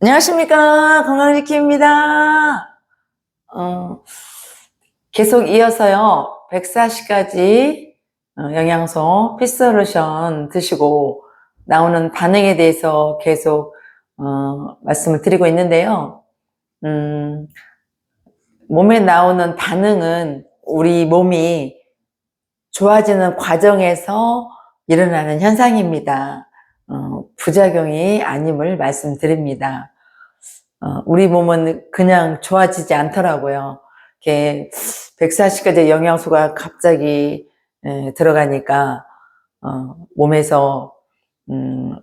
안녕하십니까 건강지킴입니다. 어, 계속 이어서요 140가지 어, 영양소 피솔루션 드시고 나오는 반응에 대해서 계속 어, 말씀을 드리고 있는데요. 음, 몸에 나오는 반응은 우리 몸이 좋아지는 과정에서 일어나는 현상입니다. 어, 부작용이 아님을 말씀드립니다. 어, 우리 몸은 그냥 좋아지지 않더라고요. 이렇게 140가지 영양소가 갑자기 에, 들어가니까 어, 몸에서 음,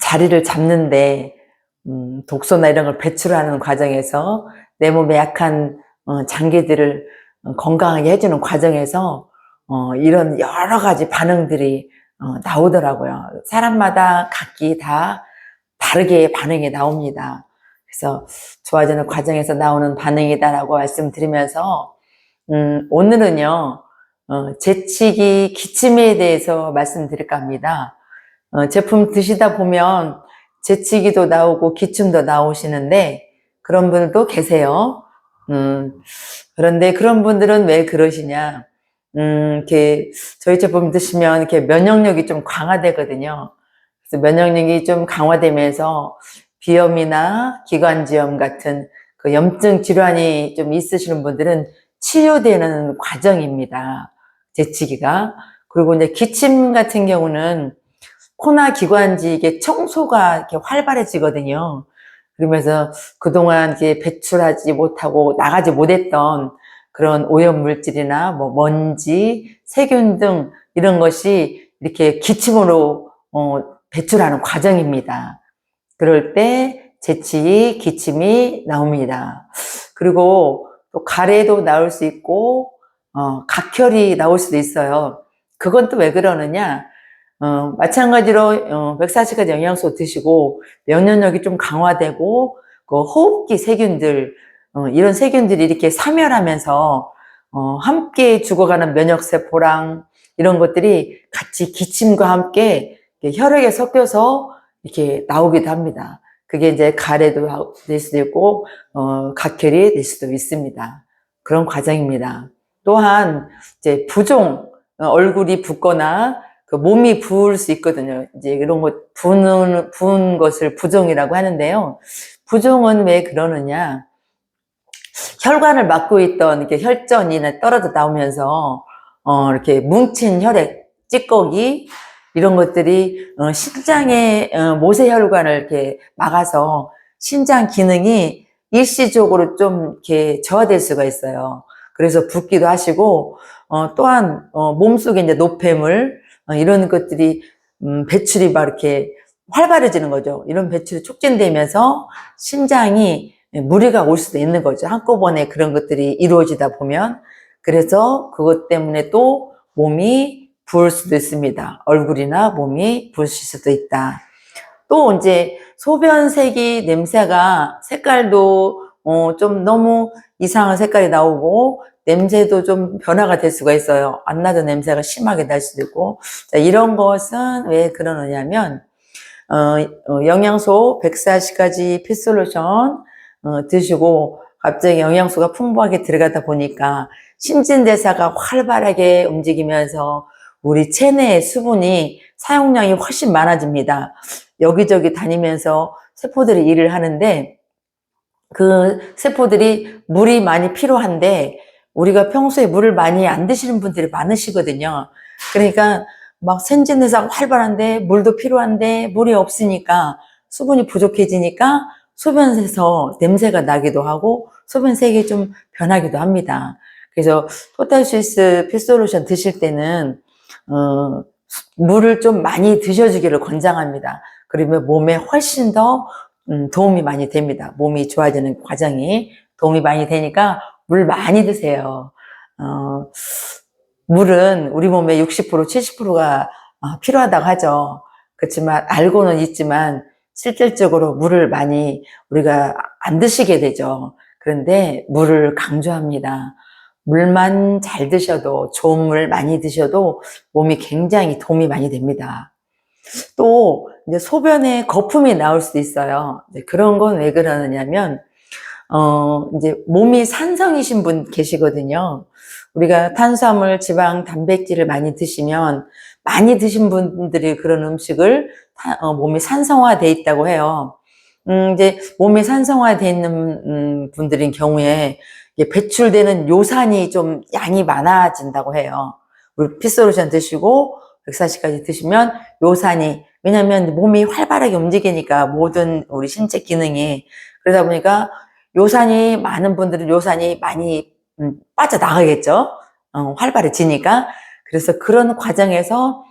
자리를 잡는데 음, 독소나 이런 걸 배출하는 과정에서 내 몸에 약한 어, 장기들을 어, 건강하게 해주는 과정에서 어, 이런 여러 가지 반응들이 어, 나오더라고요. 사람마다 각기 다 다르게 반응이 나옵니다. 그래서 좋아지는 과정에서 나오는 반응이다라고 말씀드리면서 음, 오늘은요 어, 재치기 기침에 대해서 말씀드릴까 합니다. 어, 제품 드시다 보면 재치기도 나오고 기침도 나오시는데 그런 분들도 계세요. 음, 그런데 그런 분들은 왜 그러시냐? 음, 이렇게 저희 제품 드시면 이렇게 면역력이 좀 강화되거든요. 그래서 면역력이 좀 강화되면서 비염이나 기관지염 같은 그 염증 질환이 좀 있으시는 분들은 치유되는 과정입니다. 재치기가. 그리고 이제 기침 같은 경우는 코나 기관지 이게 청소가 이렇게 활발해지거든요. 그러면서 그동안 이제 배출하지 못하고 나가지 못했던 그런 오염 물질이나 뭐 먼지, 세균 등 이런 것이 이렇게 기침으로 어, 배출하는 과정입니다. 그럴 때 재치, 기침이 나옵니다. 그리고 또 가래도 나올 수 있고 어, 각혈이 나올 수도 있어요. 그건 또 왜 그러느냐? 어, 마찬가지로 어, 140가지 영양소 드시고 면역력이 좀 강화되고 그 호흡기 세균들 어, 이런 세균들이 이렇게 사멸하면서 어, 함께 죽어가는 면역세포랑 이런 것들이 같이 기침과 함께 혈액에 섞여서 이렇게 나오기도 합니다. 그게 이제 가래도 될 수도 있고 어, 각혈이 될 수도 있습니다. 그런 과정입니다. 또한 이제 부종 어, 얼굴이 붓거나 그 몸이 부을 수 있거든요. 이제 이런 것 부는 부은 것을 부종이라고 하는데요. 부종은 왜 그러느냐? 혈관을 막고 있던 이렇게 혈전이 떨어져 나오면서 어, 이렇게 뭉친 혈액, 찌꺼기 이런 것들이 어, 신장의 어, 모세혈관을 이렇게 막아서 신장 기능이 일시적으로 좀 이렇게 저하될 수가 있어요. 그래서 붓기도 하시고 어, 또한 어, 몸속에 이제 노폐물 어, 이런 것들이 음, 배출이 막 이렇게 활발해지는 거죠. 이런 배출이 촉진되면서 신장이 무리가 올 수도 있는 거죠. 한꺼번에 그런 것들이 이루어지다 보면. 그래서 그것 때문에 또 몸이 부을 수도 있습니다. 얼굴이나 몸이 부을 수도 있다. 또 이제 소변색이 냄새가 색깔도 어, 좀 너무 이상한 색깔이 나오고 냄새도 좀 변화가 될 수가 있어요. 안 나던 냄새가 심하게 날 수도 있고 자, 이런 것은 왜 그러느냐면 어, 어, 영양소 140가지 피솔루션 어, 드시고 갑자기 영양소가 풍부하게 들어가다 보니까 신진대사가 활발하게 움직이면서 우리 체내의 수분이 사용량이 훨씬 많아집니다. 여기저기 다니면서 세포들이 일을 하는데 그 세포들이 물이 많이 필요한데 우리가 평소에 물을 많이 안 드시는 분들이 많으시거든요. 그러니까 막 생진대사가 활발한데 물도 필요한데 물이 없으니까 수분이 부족해지니까 소변에서 냄새가 나기도 하고 소변색이 좀 변하기도 합니다. 그래서 토탈 스위스 피솔루션 드실 때는 어, 물을 좀 많이 드셔주기를 권장합니다. 그러면 몸에 훨씬 더 음, 도움이 많이 됩니다. 몸이 좋아지는 과정이 도움이 많이 되니까 물 많이 드세요. 어, 물은 우리 몸의 60% 70%가 어, 필요하다고 하죠. 그렇지만 알고는 있지만 실질적으로 물을 많이 우리가 안 드시게 되죠. 그런데 물을 강조합니다. 물만 잘 드셔도 좋은 물 많이 드셔도 몸이 굉장히 도움이 많이 됩니다. 또 이제 소변에 거품이 나올 수도 있어요. 그런 건 왜 그러느냐면, 어, 이제 몸이 산성이신 분 계시거든요. 우리가 탄수화물, 지방, 단백질을 많이 드시면, 많이 드신 분들이 그런 음식을 타- 어, 몸이 산성화돼 있다고 해요. 음, 이제 몸이 산성화돼 있는 음, 분들인 경우에 배출되는 요산이 좀 양이 많아진다고 해요. 우리 피솔루션 드시고 140까지 드시면 요산이 왜냐하면 몸이 활발하게 움직이니까 모든 우리 신체 기능이 그러다 보니까 요산이 많은 분들은 요산이 많이 음, 빠져나가겠죠. 어, 활발해지니까 그래서 그런 과정에서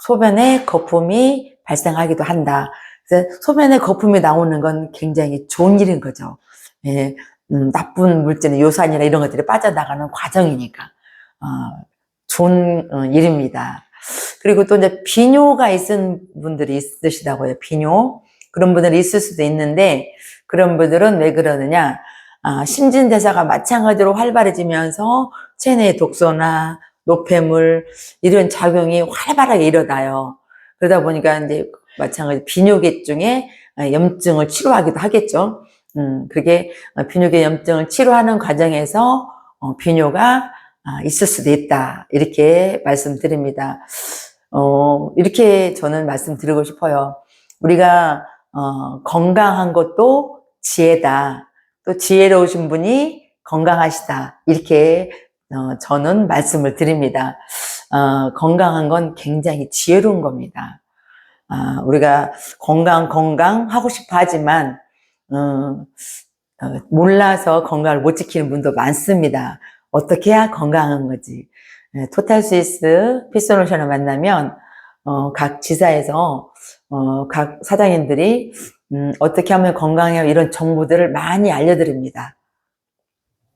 소변에 거품이 발생하기도 한다. 그래서 소변에 거품이 나오는 건 굉장히 좋은 일인 거죠. 예, 음, 나쁜 물질은 요산이나 이런 것들이 빠져나가는 과정이니까 어, 좋은 어, 일입니다. 그리고 또 이제 비뇨가 있은 분들이 있으시다고요. 비뇨 그런 분들이 있을 수도 있는데 그런 분들은 왜 그러느냐? 아, 신진대사가 마찬가지로 활발해지면서 체내 독소나 노폐물 이런 작용이 활발하게 일어나요. 그러다 보니까 이제 마찬가지 비뇨계중에 염증을 치료하기도 하겠죠. 음, 그게 비뇨계 염증을 치료하는 과정에서 어, 비뇨가 아, 있을 수도 있다. 이렇게 말씀드립니다. 어, 이렇게 저는 말씀드리고 싶어요. 우리가 어, 건강한 것도 지혜다. 또 지혜로우신 분이 건강하시다. 이렇게 어, 저는 말씀을 드립니다. 어, 건강한 건 굉장히 지혜로운 겁니다. 아, 우리가 건강, 건강 하고 싶어 하지만, 어, 어, 몰라서 건강을 못 지키는 분도 많습니다. 어떻게 해야 건강한 거지? 예, 토탈 스위스 피솔루션을 만나면, 어, 각 지사에서, 어, 각 사장님들이, 음, 어떻게 하면 건강해요? 이런 정보들을 많이 알려드립니다.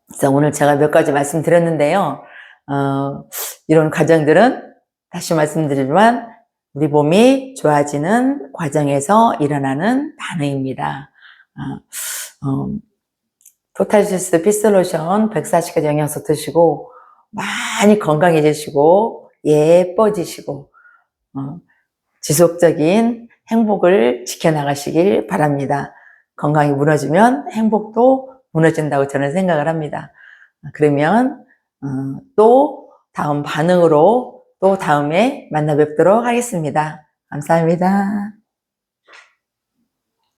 그래서 오늘 제가 몇 가지 말씀드렸는데요. 어, 이런 과정들은 다시 말씀드리지만 우리 몸이 좋아지는 과정에서 일어나는 반응입니다. 어, 어, 토탈시스 피스로션 140가지 영양소 드시고 많이 건강해지시고 예뻐지시고 어, 지속적인 행복을 지켜나가시길 바랍니다. 건강이 무너지면 행복도 무너진다고 저는 생각을 합니다. 그러면 어, 또 다음 반응으로 또 다음에 만나 뵙도록 하겠습니다. 감사합니다.